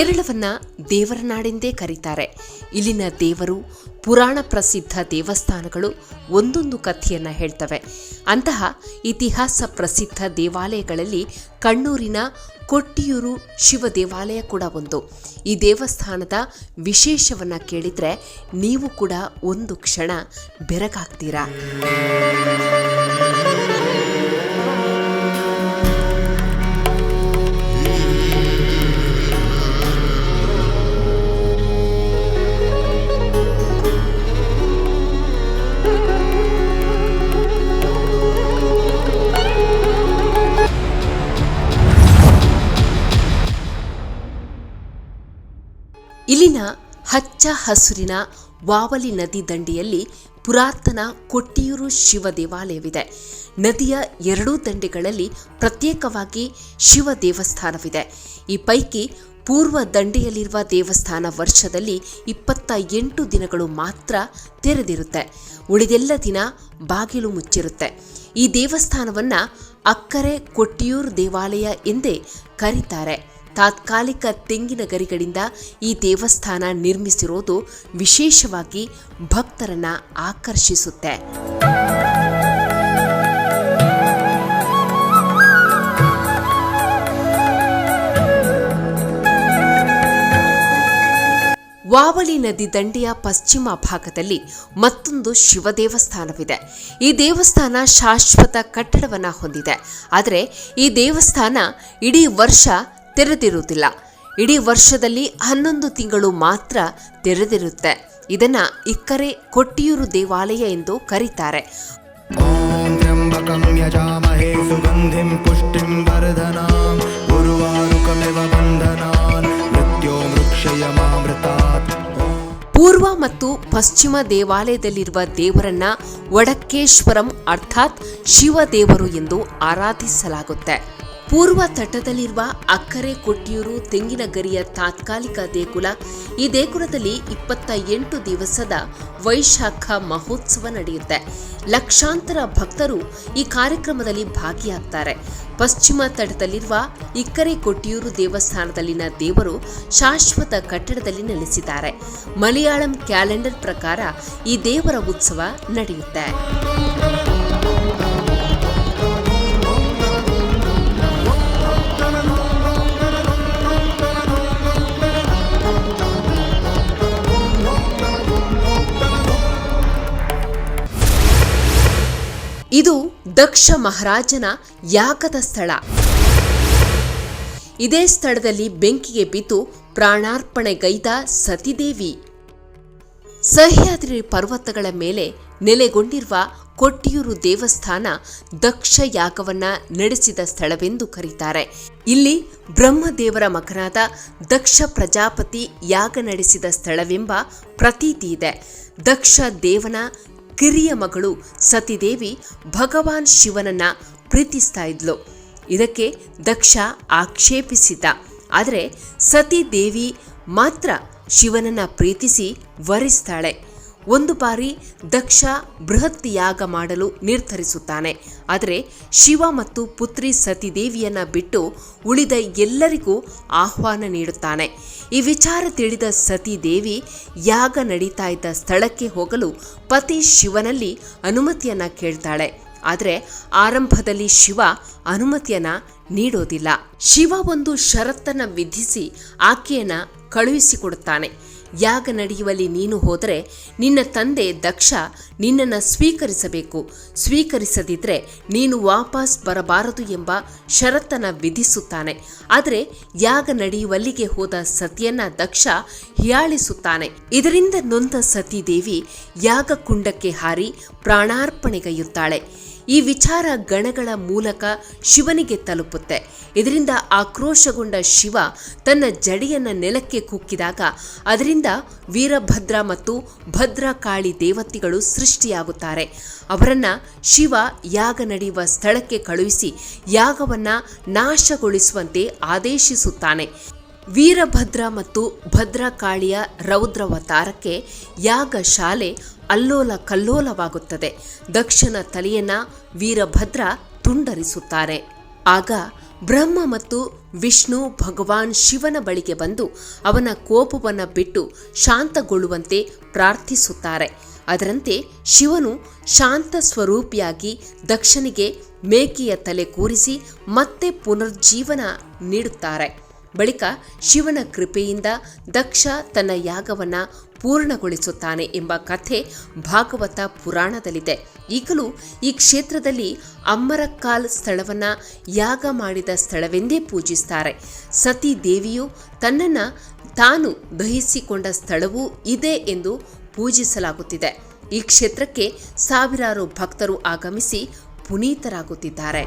ಕೇರಳವನ್ನ ದೇವರ ನಾಡೆಂದೇ ಕರೀತಾರೆ. ಇಲ್ಲಿನ ದೇವರು ಪುರಾಣ ಪ್ರಸಿದ್ಧ ದೇವಸ್ಥಾನಗಳು ಒಂದೊಂದು ಕಥೆಯನ್ನ ಹೇಳ್ತವೆ. ಅಂತಹ ಇತಿಹಾಸ ಪ್ರಸಿದ್ಧ ದೇವಾಲಯಗಳಲ್ಲಿ ಕಣ್ಣೂರಿನ ಕೊಟ್ಟಿಯೂರು ಶಿವ ದೇವಾಲಯ ಕೂಡ ಒಂದು. ಈ ದೇವಸ್ಥಾನದ ವಿಶೇಷವನ್ನ ಕೇಳಿದ್ರೆ ನೀವು ಕೂಡ ಒಂದು ಕ್ಷಣ ಬೆರಗಾಗ್ತೀರಾ? ಹಚ್ಚ ಹಸುರಿನ ವಾವಲಿ ನದಿ ದಂಡೆಯಲ್ಲಿ ಪುರಾತನ ಕೊಟ್ಟಿಯೂರು ಶಿವ ದೇವಾಲಯವಿದೆ. ನದಿಯ ಎರಡೂ ದಂಡೆಗಳಲ್ಲಿ ಪ್ರತ್ಯೇಕವಾಗಿ ಶಿವ ದೇವಸ್ಥಾನವಿದೆ. ಈ ಪೈಕಿ ಪೂರ್ವ ದಂಡೆಯಲ್ಲಿರುವ ದೇವಸ್ಥಾನ ವರ್ಷದಲ್ಲಿ ಇಪ್ಪತ್ತ ಎಂಟು ದಿನಗಳು ಮಾತ್ರ ತೆರೆದಿರುತ್ತೆ. ಉಳಿದೆಲ್ಲ ದಿನ ಬಾಗಿಲು ಮುಚ್ಚಿರುತ್ತೆ. ಈ ದೇವಸ್ಥಾನವನ್ನು ಅಕ್ಕರೆ ಕೊಟ್ಟಿಯೂರು ದೇವಾಲಯ ಎಂದೇ ಕರೀತಾರೆ. ತಾತ್ಕಾಲಿಕ ತೆಂಗಿನ ಗರಿಗಳಿಂದ ಈ ದೇವಸ್ಥಾನ ನಿರ್ಮಿಸಿರೋದು ವಿಶೇಷವಾಗಿ ಭಕ್ತರನ್ನ ಆಕರ್ಷಿಸುತ್ತೆ. ವಾವಳಿ ನದಿ ದಂಡೆಯ ಪಶ್ಚಿಮ ಭಾಗದಲ್ಲಿ ಮತ್ತೊಂದು ಶಿವ ದೇವಸ್ಥಾನವಿದೆ. ಈ ದೇವಸ್ಥಾನ ಶಾಶ್ವತ ಕಟ್ಟಡವನ್ನ ಹೊಂದಿದೆ. ಆದರೆ ಈ ದೇವಸ್ಥಾನ ಇಡೀ ವರ್ಷ ತೆರೆದಿರುವುದಿಲ್ಲ. ಇಡೀ ವರ್ಷದಲ್ಲಿ ಹನ್ನೊಂದು ತಿಂಗಳು ಮಾತ್ರ ತೆರೆದಿರುತ್ತೆ. ಇದನ್ನ ಇಕ್ಕರೆ ಕೊಟ್ಟಿಯೂರು ದೇವಾಲಯ ಎಂದು ಕರೀತಾರೆ. ಪೂರ್ವ ಮತ್ತು ಪಶ್ಚಿಮ ದೇವಾಲಯದಲ್ಲಿರುವ ದೇವರನ್ನ ವಡಕ್ಕೇಶ್ವರಂ ಅರ್ಥಾತ್ ಶಿವದೇವರು ಎಂದು ಆರಾಧಿಸಲಾಗುತ್ತೆ. ಪೂರ್ವ ತಟದಲ್ಲಿರುವ ಅಕ್ಕರೆ ಕೊಟ್ಟಿಯೂರು ತೆಂಗಿನ ಗರಿಯ ತಾತ್ಕಾಲಿಕ ದೇಗುಲ, ಈ ದೇಗುಲದಲ್ಲಿ ಇಪ್ಪತ್ತ ಎಂಟು ದಿವಸದ ವೈಶಾಖ ಮಹೋತ್ಸವ ನಡೆಯುತ್ತೆ. ಲಕ್ಷಾಂತರ ಭಕ್ತರು ಈ ಕಾರ್ಯಕ್ರಮದಲ್ಲಿ ಭಾಗಿಯಾಗ್ತಾರೆ. ಪಶ್ಚಿಮ ತಟದಲ್ಲಿರುವ ಇಕ್ಕರೆ ಕೊಟ್ಟಿಯೂರು ದೇವಸ್ಥಾನದಲ್ಲಿನ ದೇವರು ಶಾಶ್ವತ ಕಟ್ಟಡದಲ್ಲಿ ನೆಲೆಸಿದ್ದಾರೆ. ಮಲಯಾಳಂ ಕ್ಯಾಲೆಂಡರ್ ಪ್ರಕಾರ ಈ ದೇವರ ಉತ್ಸವ ನಡೆಯುತ್ತೆ. ಇದು ದಕ್ಷ ಮಹಾರಾಜನ ಯಾಗದ ಸ್ಥಳ. ಇದೇ ಸ್ಥಳದಲ್ಲಿ ಬೆಂಕಿಗೆ ಬಿದ್ದು ಪ್ರಾಣಾರ್ಪಣೆಗೈದ ಸತಿದೇವಿ. ಸಹ್ಯಾದ್ರಿ ಪರ್ವತಗಳ ಮೇಲೆ ನೆಲೆಗೊಂಡಿರುವ ಕೊಟ್ಟಿಯೂರು ದೇವಸ್ಥಾನ ದಕ್ಷ ಯಾಗವನ್ನ ನಡೆಸಿದ ಸ್ಥಳವೆಂದು ಕರೀತಾರೆ. ಇಲ್ಲಿ ಬ್ರಹ್ಮದೇವರ ಮಗನಾದ ದಕ್ಷ ಪ್ರಜಾಪತಿ ಯಾಗ ನಡೆಸಿದ ಸ್ಥಳವೆಂಬ ಪ್ರತೀತಿ ಇದೆ. ದಕ್ಷ ದೇವನ ಕಿರಿಯ ಮಗಳು ಸತಿದೇವಿ ಭಗವಾನ್ ಶಿವನನ್ನ ಪ್ರೀತಿಸ್ತಾ ಇದ್ಲು. ಇದಕ್ಕೆ ದಕ್ಷ ಆಕ್ಷೇಪಿಸಿದ್ದ. ಆದರೆ ಸತಿದೇವಿ ಮಾತ್ರ ಶಿವನನ್ನ ಪ್ರೀತಿಸಿ ವರಿಸ್ತಾಳೆ. ಒಂದು ಬಾರಿ ದಕ್ಷ ಬೃಹತ್ ಯಾಗ ಮಾಡಲು ನಿರ್ಧರಿಸುತ್ತಾನೆ. ಆದರೆ ಶಿವ ಮತ್ತು ಪುತ್ರಿ ಸತಿದೇವಿಯನ್ನ ಬಿಟ್ಟು ಉಳಿದ ಎಲ್ಲರಿಗೂ ಆಹ್ವಾನ ನೀಡುತ್ತಾನೆ. ಈ ವಿಚಾರ ತಿಳಿದ ಸತಿದೇವಿ ಯಾಗ ನಡೀತಾ ಇದ್ದ ಸ್ಥಳಕ್ಕೆ ಹೋಗಲು ಪತಿ ಶಿವನಲ್ಲಿ ಅನುಮತಿಯನ್ನ ಕೇಳ್ತಾಳೆ. ಆದರೆ ಆರಂಭದಲ್ಲಿ ಶಿವ ಅನುಮತಿಯನ್ನ ನೀಡೋದಿಲ್ಲ. ಶಿವ ಒಂದು ಷರತ್ತನ್ನು ವಿಧಿಸಿ ಆಕೆಯನ್ನ ಕಳುಹಿಸಿಕೊಡುತ್ತಾನೆ. ಯಾಗ ನಡೆಯುವಲ್ಲಿ ನೀನು ಹೋದರೆ ನಿನ್ನ ತಂದೆ ದಕ್ಷ ನಿನ್ನನ್ನು ಸ್ವೀಕರಿಸಬೇಕು. ಸ್ವೀಕರಿಸದಿದ್ದರೆ ನೀನು ವಾಪಸ್ ಬರಬಾರದು ಎಂಬ ಷರತ್ತನ್ನು ವಿಧಿಸುತ್ತಾನೆ. ಆದರೆ ಯಾಗ ನಡೆಯುವಲ್ಲಿಗೆ ಹೋದ ಸತಿಯನ್ನ ದಕ್ಷ ಹಿಯಾಳಿಸುತ್ತಾನೆ. ಇದರಿಂದ ನೊಂದ ಸತೀದೇವಿ ಯಾಗ ಕುಂಡಕ್ಕೆ ಹಾರಿ ಪ್ರಾಣಾರ್ಪಣೆಗೈಯುತ್ತಾಳೆ. ಈ ವಿಚಾರ ಗಣಗಳ ಮೂಲಕ ಶಿವನಿಗೆ ತಲುಪುತ್ತೆ. ಇದರಿಂದ ಆಕ್ರೋಶಗೊಂಡ ಶಿವ ತನ್ನ ಜಡಿಯನ್ನು ನೆಲಕ್ಕೆ ಕುಕ್ಕಿದಾಗ ಅದರಿಂದ ವೀರಭದ್ರ ಮತ್ತು ಭದ್ರಕಾಳಿ ದೇವತೆಗಳು ಸೃಷ್ಟಿಯಾಗುತ್ತಾರೆ. ಅವರನ್ನ ಶಿವ ಯಾಗ ನಡೆಯುವ ಸ್ಥಳಕ್ಕೆ ಕಳುಹಿಸಿ ಯಾಗವನ್ನ ನಾಶಗೊಳಿಸುವಂತೆ ಆದೇಶಿಸುತ್ತಾನೆ. ವೀರಭದ್ರ ಮತ್ತು ಭದ್ರಕಾಳಿಯ ರೌದ್ರವತಾರಕ್ಕೆ ಯಾಗ ಶಾಲೆ ಅಲ್ಲೋಲ ಕಲ್ಲೋಲವಾಗುತ್ತದೆ. ದಕ್ಷನ ತಲೆಯನ್ನ ವೀರಭದ್ರ ತುಂಡರಿಸುತ್ತಾರೆ. ಆಗ ಬ್ರಹ್ಮ ಮತ್ತು ವಿಷ್ಣು ಭಗವಾನ್ ಶಿವನ ಬಳಿಗೆ ಬಂದು ಅವನ ಕೋಪವನ್ನು ಬಿಟ್ಟು ಶಾಂತಗೊಳ್ಳುವಂತೆ ಪ್ರಾರ್ಥಿಸುತ್ತಾರೆ. ಅದರಂತೆ ಶಿವನು ಶಾಂತ ಸ್ವರೂಪಿಯಾಗಿ ದಕ್ಷನಿಗೆ ಮೇಕೆಯ ತಲೆ ಕೂರಿಸಿ ಮತ್ತೆ ಪುನರ್ಜೀವನ ನೀಡುತ್ತಾರೆ. ಬಳಿಕ ಶಿವನ ಕೃಪೆಯಿಂದ ದಕ್ಷ ತನ್ನ ಯಾಗವನ್ನ ಪೂರ್ಣಗೊಳಿಸುತ್ತಾನೆ ಎಂಬ ಕಥೆ ಭಾಗವತ ಪುರಾಣದಲ್ಲಿದೆ. ಈಗಲೂ ಈ ಕ್ಷೇತ್ರದಲ್ಲಿ ಅಮ್ಮರಕ್ಕಾಲ್ ಸ್ಥಳವನ್ನ ಯಾಗ ಮಾಡಿದ ಸ್ಥಳವೆಂದೇ ಪೂಜಿಸ್ತಾರೆ. ಸತಿ ದೇವಿಯು ತನ್ನನ್ನ ತಾನು ದಹಿಸಿಕೊಂಡ ಸ್ಥಳವೂ ಇದೆ ಎಂದು ಪೂಜಿಸಲಾಗುತ್ತಿದೆ. ಈ ಕ್ಷೇತ್ರಕ್ಕೆ ಸಾವಿರಾರು ಭಕ್ತರು ಆಗಮಿಸಿ ಪುನೀತರಾಗುತ್ತಿದ್ದಾರೆ.